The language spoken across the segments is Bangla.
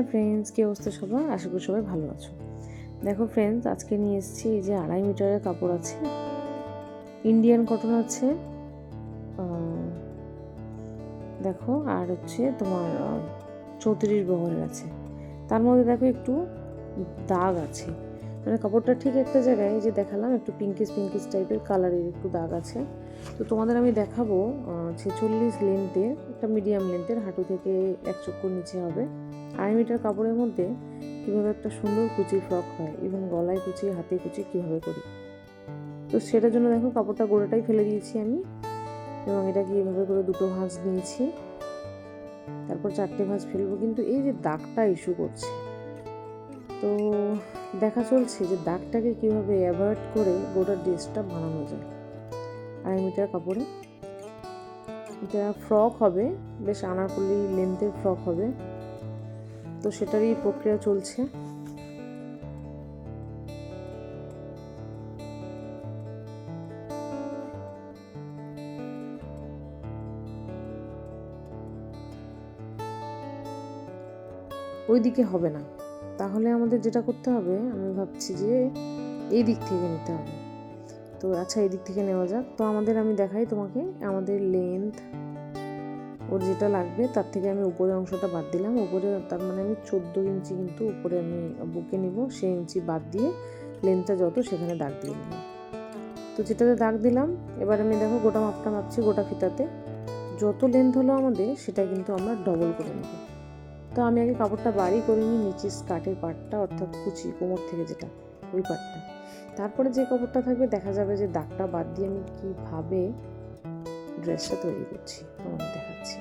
হাই ফ্রেন্ডস কী অবস্থা সবার? আশা করি সবাই ভালো আছো। দেখো ফ্রেন্ডস আজকে নিয়ে এসেছি এই যে আড়াই মিটারের কাপড় আছে। ইন্ডিয়ান কটন আছে। দেখো, আর হচ্ছে তোমার চৌত্রিশ বহরের আছে। তার মধ্যে দেখো একটু দাগ আছে। মানে কাপড়টা ঠিক একটা জায়গায় যে দেখালাম, একটু পিঙ্কিস পিঙ্কিস টাইপের কালারের একটু দাগ আছে। তো তোমাদের আমি দেখাবো ছেচল্লিশ লেন্থের একটা মিডিয়াম লেন্থের হাঁটু থেকে এক চক্কর নিচে হবে। আড়াই মিটার কাপড়ের মধ্যে কীভাবে একটা সুন্দর কুচি ফ্রক হয় ইভেন গলায় কুচি, হাতে কুচি কীভাবে করি। তো সেটার জন্য দেখো কাপড়টা গোড়াটাই ফেলে দিয়েছি আমি, এবং এটাকে এইভাবে করে দুটো ভাঁজ নিয়েছি। তারপর চারটে ভাঁজ ফেলব, কিন্তু এই যে দাগটা ইস্যু করছে। তো দেখা চলছে যে দাগটাকে কীভাবে অ্যাভয়েড করে গোটা ড্রেসটা বানানো যায়। আড়াই মিটার কাপড়ে। এটা ফ্রক হবে, বেশ আনারকলি লেন্থের ফ্রক হবে। তো সেটারই প্রক্রিয়া চলছে। ওই দিকে হবে না। তাহলে আমাদের যেটা করতে হবে, আমি ভাবছি যে এই দিক থেকে নিতে হবে। তো আচ্ছা এদিক থেকে নেওয়া যাক। তো আমাদের আমি দেখাই তোমাকে আমাদের লেন্থ ওর যেটা লাগবে, তার থেকে আমি উপরের অংশটা বাদ দিলাম। উপরে তার মানে আমি চোদ্দ ইঞ্চি কিন্তু উপরে আমি বুকে নিব, সেই ইঞ্চি বাদ দিয়ে লেন্থটা যত সেখানে দাগ দিয়ে নিলাম। তো যেটাতে দাগ দিলাম, এবার আমি দেখো গোটা মাপটা মাপছি গোটা ফিতাতে। যত লেন্থ হলো আমাদের, সেটা কিন্তু আমরা ডবল করে নেব। তো আমি আগে কাপড়টা বাড়ি করে নিই নিচে স্কার্টের পার্টটা অর্থাৎ কুচি কোমর থেকে যেটা, ওই পার্টটা তারপরে যে কাপড়টা থাকবে, দেখা যাবে যে দাগটা বাদ দিয়ে আমি কীভাবে ড্রেসটা তৈরি করছি, তোমাদের দেখাচ্ছি।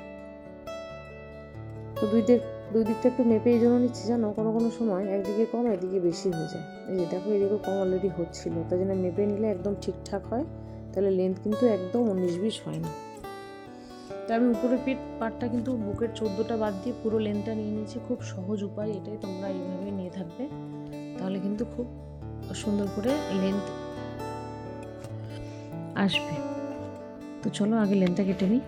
তো দুই দিক, দুই দিকটা একটু মেপে এই জন্য নিচ্ছি, জানো? কোনো কোনো সময় একদিকে কম, একদিকে বেশি হয়ে যায়। এই যে দেখো এদিকে কম অলরেডি হচ্ছিল। তাই জন্য মেপে নিলে একদম ঠিকঠাক হয়, তাহলে লেন্থ কিন্তু একদম উনিশ বিশ হয় না। তো আমি উপরের পিঠ পাটটা কিন্তু বুকের চোদ্দোটা বাদ দিয়ে পুরো লেন্থটা নিয়ে নিয়েছি। খুব সহজ উপায় এটাই তোমরা এইভাবে নিয়ে থাকবে। তাহলে কিন্তু খুব সুন্দর করে লেন্থ আসবে। তো চলো আগে লেন্থটা কেটে নিই।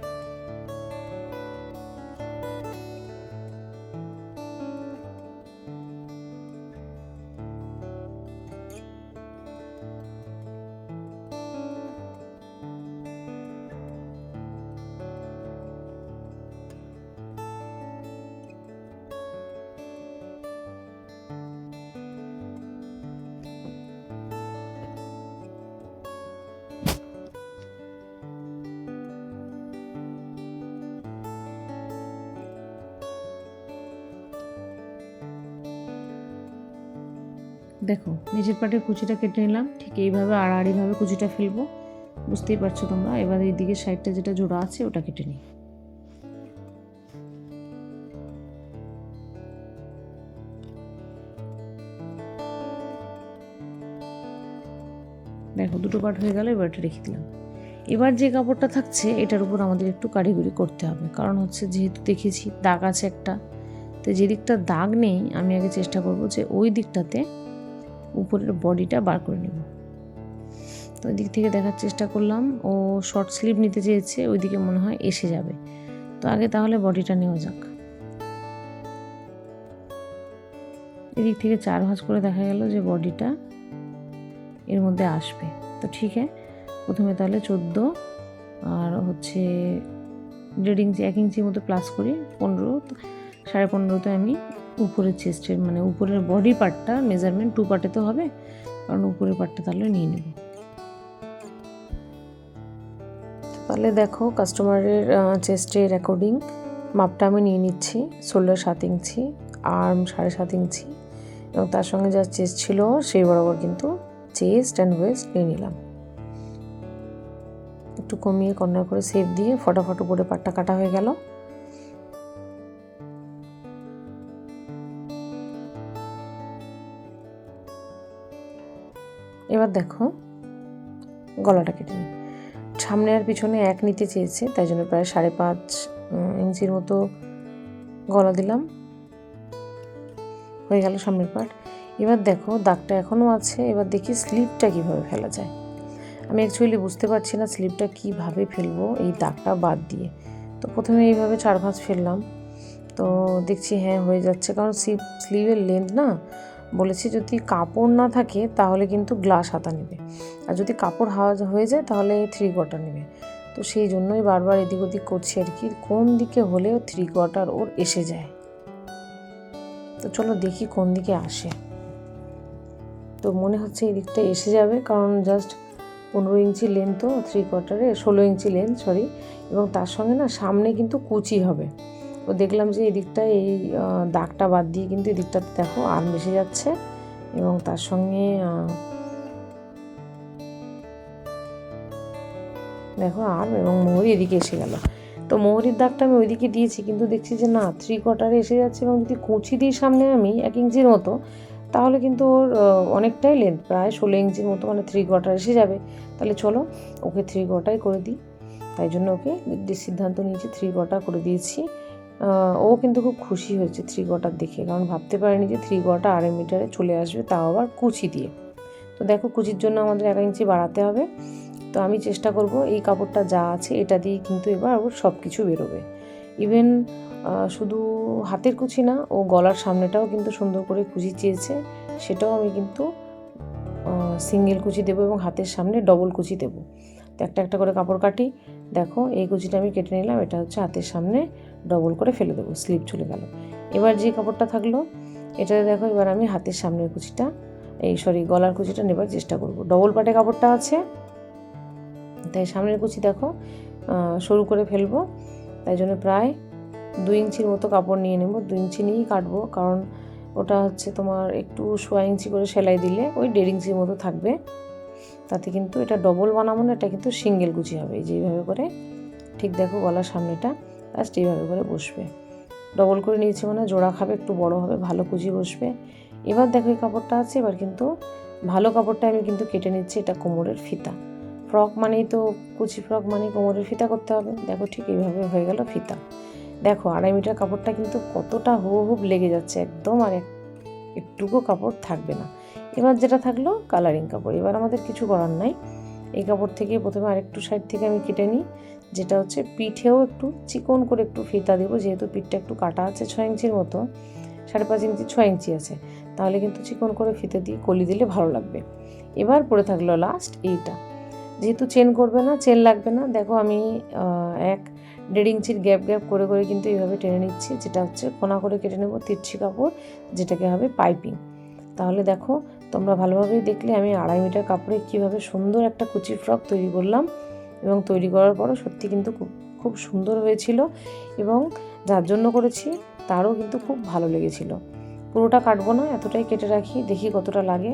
দেখো নিচের পাটের কুচিটা কেটে নিলাম, ঠিক এইভাবে আড়াআড়িভাবে কুচিটা ফেলব। বুঝতেই পারছ তোমরা? এবার এই দিকের সাইডটা যেটা জোড়া আছে, ওটা কেটে নিই। দেখো, দুটো পাট হয়ে গেল, এবার এটা রেখে দিলাম। এবার যে কাপড়টা থাকছে, এটার উপর আমাদের একটু কারিগরি করতে হবে। কারণ হচ্ছে, যেহেতু দেখেছি দাগ আছে একটা, তো যে দিকটা দাগ নেই, আমি আগে চেষ্টা করব যে ওই দিকটাতে উপরের বডিটা বার করে নেব। তো ওই দিক থেকে দেখার চেষ্টা করলাম, ও শর্ট স্লিভ নিতে চেয়েছে, ওইদিকে মনে হয় এসে যাবে। তো আগে তাহলে বডিটা নেওয়া যাক। এদিক থেকে চার ভাঁজ করে দেখা গেল যে বডিটা এর মধ্যে আসবে। তো ঠিক আছে, প্রথমে তাহলে চোদ্দ, আর হচ্ছে দেড় ইঞ্চি, এক ইঞ্চির মতো প্লাস করি, পনেরো, সাড়ে পনেরোতে আমি উপরের চেস্টের মানে উপরের বডি পার্টটা মেজারমেন্ট টু পার্টে তো হবে, কারণ উপরের পার্টটা তাহলে নিয়ে নেব। তাহলে দেখো কাস্টমারের চেস্টের অ্যাকর্ডিং মাপটা আমি নিয়ে নিচ্ছি শোল্ডার সাত ইঞ্চি আর্ম সাড়ে সাত ইঞ্চি, এবং তার সঙ্গে যা চেস্ট ছিল সেই বরাবর কিন্তু চেস্ট অ্যান্ড ওয়েস্ট নিয়ে নিলাম। একটু কমিয়ে কর্নার করে সেভ দিয়ে ফটাফট উপরে পাটটা কাটা হয়ে গেল। এবার দেখো, গলাটা কেটে নিই। সামনে আর পিছনে এক নিতে চেয়েছে, তাই জন্য প্রায় সাড়ে পাঁচ ইঞ্চির মতো গলা দিলাম। হয়ে গেল সামনের পার্ট এবার দেখো, দাগটা এখনও আছে, এবার দেখি স্লিপটা কীভাবে ফেলা যায়। আমি অ্যাকচুয়ালি বুঝতে পারছি না স্লিপটা কীভাবে ফেলব, এই দাগটা বাদ দিয়ে। তো প্রথমে এইভাবে চার ভাঁজ ফেললাম। তো দেখছি হ্যাঁ হয়ে যাচ্ছে। কারণ স্লিপ স্লিভের লেন্থ না বলেছি যদি কাপড় না থাকে, তাহলে কিন্তু গ্লাস হাতা নেবে। আর যদি কাপড় হাওয়া হয়ে যায়, তাহলে থ্রি কোয়ার্টার নেবে। তো সেই জন্যই বারবার এদিক ওদিক করছি আর কি, কোন দিকে হলেও থ্রি কোয়ার্টার ওর এসে যায়। তো চলো দেখি কোন দিকে আসে। তো মনে হচ্ছে এই দিকটা এসে যাবে, কারণ জাস্ট পনেরো ইঞ্চি লেন্থ তো থ্রি কোয়ার্টারে ষোলো ইঞ্চি লেন্থ সরি এবং তার সঙ্গে না সামনে কিন্তু কুচি হবে। তো দেখলাম যে এই দিকটা এই দাগটা বাদ দিয়ে কিন্তু এই দিকটাতে দেখো আর্ম এসে যাচ্ছে এবং তার সঙ্গে দেখো আর্ম এবং মোহরি এদিকে এসে গেল। তো মোহরির দাগটা আমি ওইদিকে দিয়েছি কিন্তু দেখছি যে না থ্রি কোয়ার্টারে এসে যাচ্ছে এবং যদি কুচি দিই সামনে আমি এক ইঞ্চির মতো, তাহলে কিন্তু ওর অনেকটাই লেন্থ প্রায় ষোলো ইঞ্চির মতো মানে থ্রি কোয়ার্টার এসে যাবে। তাহলে চলো ওকে থ্রি কোয়ার্টাই করে দিই। তাই জন্য ওকে সিদ্ধান্ত নিয়েছি থ্রি কোয়ার্টার করে দিয়েছি। ও কিন্তু খুব খুশি হয়েছে থ্রি কোয়ার্টার দেখে কারণ ভাবতে পারেনি যে থ্রি কোয়ার্টার আড়াই মিটারে চলে আসবে, তাও আবার কুচি দিয়ে। তো দেখো কুচির জন্য আমাদের এক ইঞ্চি বাড়াতে হবে। তো আমি চেষ্টা করব এই কাপড়টা যা আছে এটা দিয়ে কিন্তু এবার ওর সব কিছু বেরোবে ইভেন শুধু হাতের কুচি না, ও গলার সামনেটাও কিন্তু সুন্দর করে কুচি চেয়েছে। সেটাও আমি কিন্তু সিঙ্গেল কুচি দেবো এবং হাতের সামনে ডবল কুচি দেবো। তো একটা একটা করে কাপড় কাটি দেখো, এই কুচিটা আমি কেটে নিলাম, এটা হচ্ছে হাতের সামনে ডবল করে ফেলে দেবো স্লিপ চলে গেল। এবার যে কাপড়টা থাকল, এটাতে দেখো, এবার আমি হাতের সামনের কুচিটা, এই সরি গলার কুচিটা নেবার চেষ্টা করব। ডবল পাটে কাপড়টা আছে, তাই সামনের কুচি দেখো সরু করে ফেলব, তাই জন্য প্রায় দুই ইঞ্চির মতো কাপড় নিয়ে নেব, দুই ইঞ্চি নিয়েই কাটবো, কারণ ওটা হচ্ছে তোমার একটু সোয়া ইঞ্চি করে সেলাই দিলে ওই দেড় ইঞ্চির মতো থাকবে। তাতে কিন্তু এটা ডবল বানাবো না, এটা কিন্তু সিঙ্গেল কুচি হবে। এই যে করে, ঠিক দেখো গলার সামনেটা জাস্ট এইভাবে করে বসবে। ডবল করে নিয়েছি মানে জোড়া খাবে, একটু বড় হবে, ভালো কুচি বসবে। এবার দেখো এই কাপড়টা আছে, এবার কিন্তু ভালো কাপড়টা আমি কিন্তু কেটে নিচ্ছি, এটা কোমরের ফিতা। ফ্রক মানেই তো কুচি ফ্রক মানে কোমরের ফিতা করতে হবে। দেখো ঠিক এইভাবে হয়ে গেল ফিতা। দেখো আড়াই মিটার কাপড়টা কিন্তু কতটা হু হুব লেগে যাচ্ছে একদম, আর একটুকু কাপড় থাকবে না। এবার যেটা থাকল কালারিং কাপড়। এবার আমাদের কিছু করার নাই। এই কাপড় থেকে প্রথমে আরেকটু সাইড থেকে আমি কেটে নিই। যেটা হচ্ছে পিঠেও একটু চিকন করে একটু ফিতা দেবো, যেহেতু পিঠটা একটু কাটা আছে ছয় ইঞ্চির মতো, সাড়ে পাঁচ ইঞ্চি ছয় ইঞ্চি আছে। তাহলে কিন্তু চিকন করে ফিতে দিয়ে কলি দিলে ভালো লাগবে। এবার পরে থাকল লাস্ট এইটা। যেহেতু চেন করবে না চেন লাগবে না, দেখো আমি এক দেড় ইঞ্চির গ্যাপ গ্যাপ করে করে কিন্তু এইভাবে টেনে নিচ্ছি। যেটা হচ্ছে কোনা করে কেটে নেব তিরছি কাপড়, যেটাকে হবে পাইপিং তাহলে দেখো তোমরা ভালোভাবেই দেখলে আমি আড়াই মিটার কাপড়ে কীভাবে সুন্দর একটা কুচি ফ্রক তৈরি করলাম এবং তৈরি করার পরও সত্যি কিন্তু খুব সুন্দর হয়েছিল এবং যার জন্য করেছি তারও কিন্তু খুব ভালো লেগেছিল। পুরোটা কাটবো না, এতটাই কেটে রাখি, দেখি কতটা লাগে।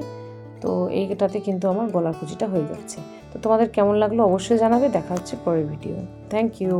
তো এইটাতে কিন্তু আমার গলার কুচিটা হয়ে যাচ্ছে। তো তোমাদের কেমন লাগল অবশ্যই জানাবে, দেখা হচ্ছে পরের ভিডিও থ্যাংক ইউ